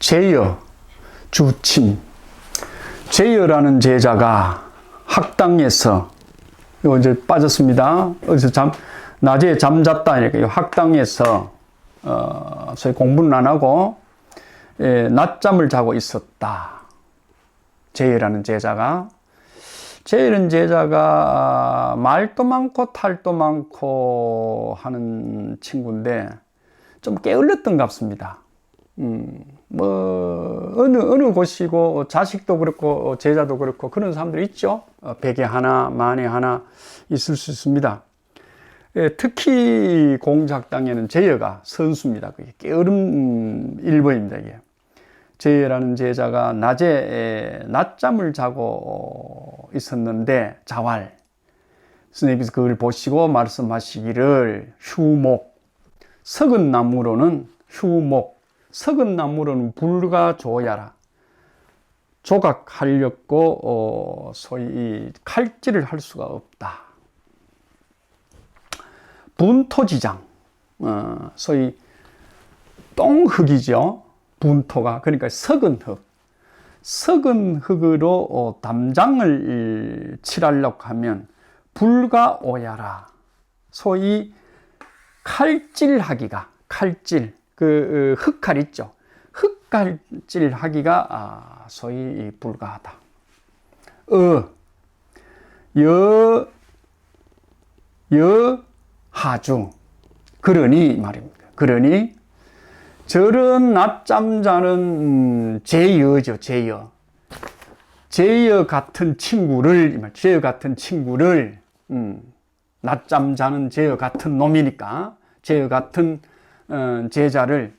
제여, 주침. 제여라는 제자가 학당에서, 이거 이제 빠졌습니다. 어디서 잠, 낮에 잠잤다. 이렇게 학당에서, 어, 소위 공부는 안 하고, 예, 낮잠을 자고 있었다. 제여라는 제자가. 제일은 제자가 말도 많고 탈도 많고 하는 친구인데 좀 게을렀던 것 같습니다. 음, 뭐, 어느, 어느 곳이고 자식도 그렇고 제자도 그렇고 그런 사람들 있죠. 어, 백에 하나, 만에 하나 있을 수 있습니다. 예, 특히 공작당에는 제여가 선수입니다. 그게 게으름 일보입니다. 이게. 제라는 제자가 낮에 낮잠을 자고 있었는데 자활 스님께서 그걸 보시고 말씀하시기를 휴목 석은 나무로는 휴목 석은 나무로는 불가 조야라. 조각하려고 어, 소위 칼질을 할 수가 없다. 분토지장 어, 소위 똥흙이죠. 분토가. 그러니까 석은 흙. 석은 흙으로 어, 담장을 칠하려고 하면 불가 오야라. 소위 칼질하기가 칼질 그 어, 흙칼 있죠. 흙칼질 하기가 아, 소위 불가하다. 어 여 여 하중. 그러니 말입니다. 그러니 저런 낮잠 자는 음, 제여죠, 제여. 제여 같은 친구를, 제여 같은 친구를, 음, 낮잠 자는 제여 같은 놈이니까, 제여 같은 어, 제자를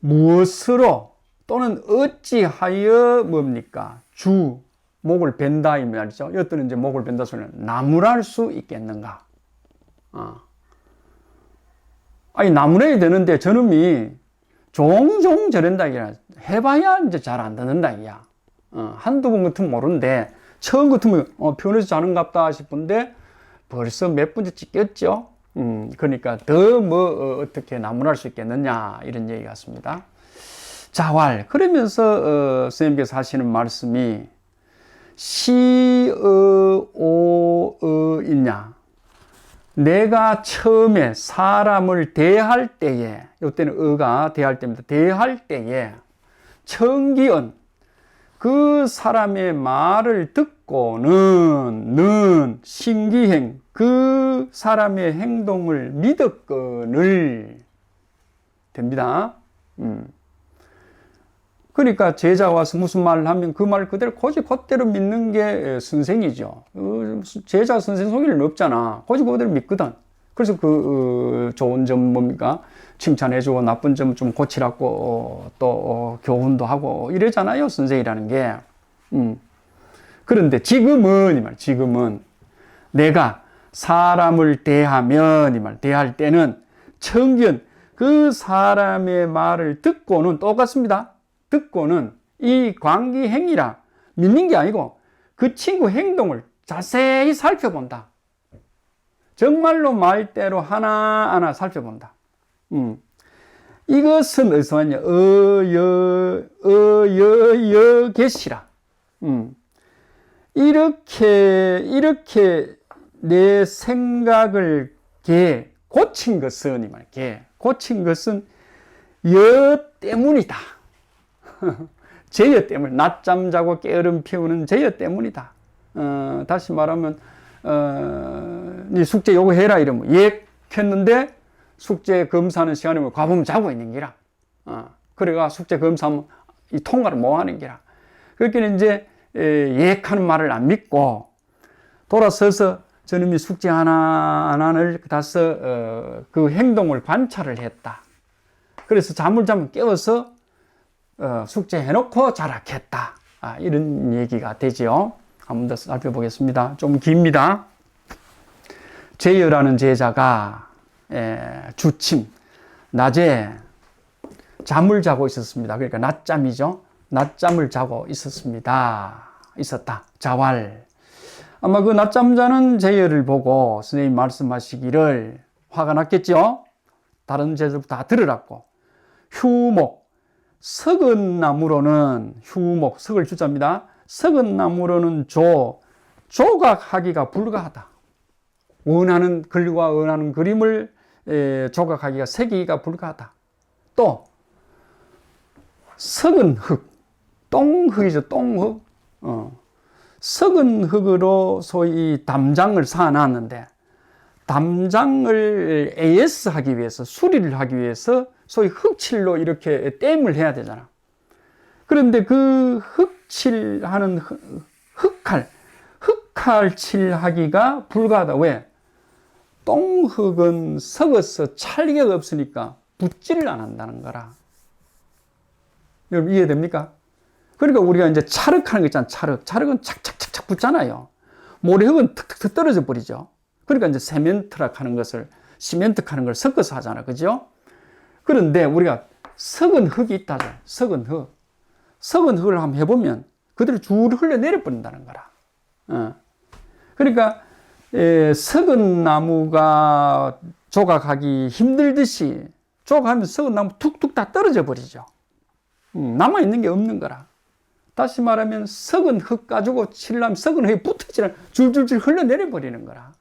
무엇으로 또는 어찌하여 뭡니까? 주, 목을 벤다 이 말이죠. 이것들은 이제 목을 벤다 소리는 나무랄 수 있겠는가? 어. 아니, 나무라야 되는데 저놈이 종종 저런다 이야 해봐야 이제 잘 안 듣는다 이야 어, 한두 번 같으면 모르는데 처음 같으면 어, 편해서 자는갑다 싶은데 벌써 몇 번째 찍혔죠 음, 그러니까 더 뭐 어, 떻게 나무랄 수 있겠느냐 이런 얘기 같습니다 자활 그러면서 어, 선생님께서 하시는 말씀이 시, 어, 오, 어, 있냐 내가 처음에 사람을 대할 때에, 이때는 어가 대할 때입니다. 대할 때에 청기언, 그 사람의 말을 듣고는, 는, 신기행, 그 사람의 행동을 믿었거늘, 됩니다. 음. 그러니까 제자 와서 무슨 말을 하면 그 말 그대로 고지 그대로 믿는 게 선생이죠. 어, 제자 선생 속일 없잖아. 고지 그대로 믿거든. 그래서 그 어, 좋은 점 뭡니까? 칭찬해주고 나쁜 점 좀 고치라고 어, 또 교훈도 하고 이러잖아요. 선생이라는 게. 음. 그런데 지금은 이 말, 지금은 내가 사람을 대하면 이 말, 대할 때는 청견 그 사람의 말을 듣고는 똑같습니다. 듣고는 이 광기 행위라 믿는 게 아니고 그 친구 행동을 자세히 살펴본다. 정말로 말대로 하나하나 살펴본다. 음. 이것은 어디서 왔냐? 어여, 어여여 계시라. 음. 이렇게, 이렇게 내 생각을 개, 고친 것은, 이 말, 개, 고친 것은 여 때문이다. 제여 때문에 낮잠 자고 게으름 피우는 제여 때문이다. 어, 다시 말하면 어, 네 숙제 요거 해라 이러면 예 했는데 숙제 검사하는 시간에 뭐 과범 자고 있는 기라. 어, 그래가 숙제 검사하면 이 통과를 못 하는 기라. 그렇게 이제 예 하는 말을 안 믿고 돌아서서 저놈이 숙제 하나 하나를 다서 어, 그 행동을 관찰을 했다. 그래서 잠을 자면 깨워서 어, 숙제 해놓고 자락했다. 아, 이런 얘기가 되지요. 한 번 더 살펴보겠습니다. 좀 깁니다. 제여라는 제자가 에, 주침, 낮에 잠을 자고 있었습니다. 그러니까 낮잠이죠. 낮잠을 자고 있었습니다. 있었다. 자활. 아마 그 낮잠 자는 제여를 보고 선생님 말씀하시기를 화가 났겠죠? 다른 제자들 다 들으라고. 휴목, 썩은 나무로는 휴목, 석을 주자입니다. 썩은 나무로는 조, 조각하기가 불가하다. 원하는 글과 원하는 그림을 에, 조각하기가 새기기가 불가하다. 또 썩은 흙, 똥흙이죠, 똥흙. 어. 썩은 흙으로 소위 담장을 쌓아놨는데 담장을 AS 하기 위해서 수리를 하기 위해서 소위 흙칠로 이렇게 댐을 해야 되잖아. 그런데 그 흙칠하는 흙- 흙칼, 흙칼 칠하기가 불가하다. 왜? 똥흙은 썩어서 찰기가 없으니까 붙지를 안 한다는 거라. 여러분 이해됩니까? 그러니까 우리가 이제 찰흙하는 거 있잖아. 찰흙. 찰흙은 착착착착 붙잖아요. 모래흙은 툭툭툭 떨어져 버리죠. 그러니까 이제 세멘트락 하는 것을 시멘트 하는 걸 섞어서 하잖아. 그죠? 그런데 우리가 썩은 흙이 있다죠. 썩은 흙. 썩은 흙을 한번 해보면 그대로 줄 흘러내려 버린다는 거라. 어. 그러니까 에, 썩은 나무가 조각하기 힘들듯이 조각하면 썩은 나무 툭툭 다 떨어져 버리죠. 음, 남아 있는 게 없는 거라. 다시 말하면 썩은 흙 가지고 칠라면 썩은 흙이 붙어지는 줄줄줄 흘러내려 버리는 거라.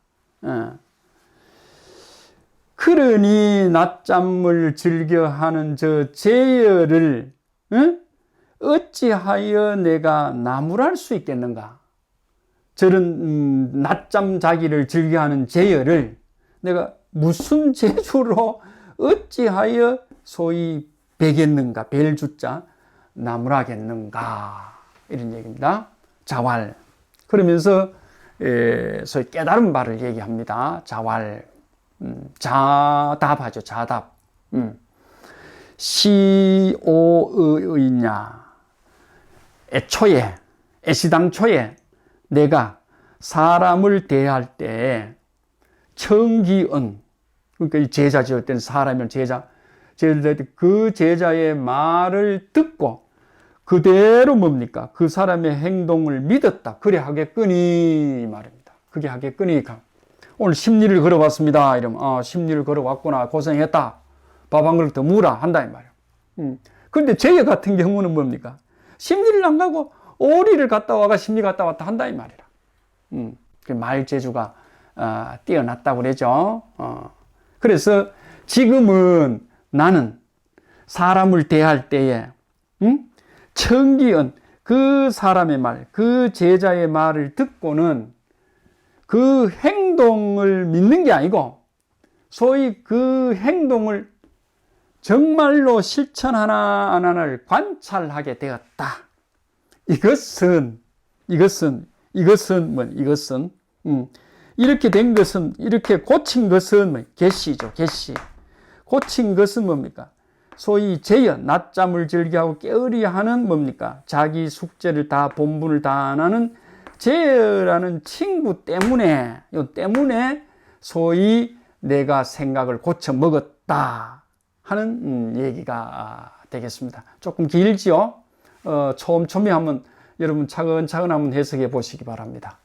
어. 그러니 낮잠을 즐겨하는 저 제열을 응? 어찌하여 내가 나무랄 수 있겠는가? 저런 음, 낮잠 자기를 즐겨하는 제열을 내가 무슨 재주로 어찌하여 소위 베겠는가? 벨 주자 나무라겠는가? 이런 얘기입니다. 자활. 그러면서 에, 소위 깨달은 바를 얘기합니다. 자활. 음, 자답하죠. 자답. 음. 시오의냐. 애초에, 애시당초에 내가 사람을 대할 때 청기은, 그러니까 이 제자 지을 때는 사람이면 제자, 제자 그 제자의 말을 듣고 그대로 뭡니까? 그 사람의 행동을 믿었다. 그래 하겠거니 이 말입니다. 그게 하겠거니 오늘 심리를 걸어봤습니다. 이러면 아 심리를 걸어왔구나 고생했다. 밥 한 그릇 더 무라 한다 이 말이에요. 음. 근데 제자 같은 경우는 뭡니까? 심리를 안 가고 오리를 갔다 와가 심리 갔다 왔다 한다 이 말이라. 음. 그말 재주가 아, 뛰어났다고 그러죠. 어. 그래서 지금은 나는 사람을 대할 때에 음? 청기은 그 사람의 말, 그 제자의 말을 듣고는 그 행동을 믿는 게 아니고 소위 그 행동을 정말로 실천하나 안 하나를 관찰하게 되었다. 이것은 이것은 이것은 뭐 이것은 음, 이렇게 된 것은 이렇게 고친 것은 뭐 개시죠 개시. 고친 것은 뭡니까 소위 제연 낮잠을 즐겨하고 깨어리야 하는 뭡니까 자기 숙제를 다 본분을 다 안 하는 제라는 친구 때문에 요 때문에 소위 내가 생각을 고쳐 먹었다 하는 음, 얘기가 되겠습니다. 조금 길지요. 어, 촘촘히 한번 여러분 차근차근 한번 해석해 보시기 바랍니다.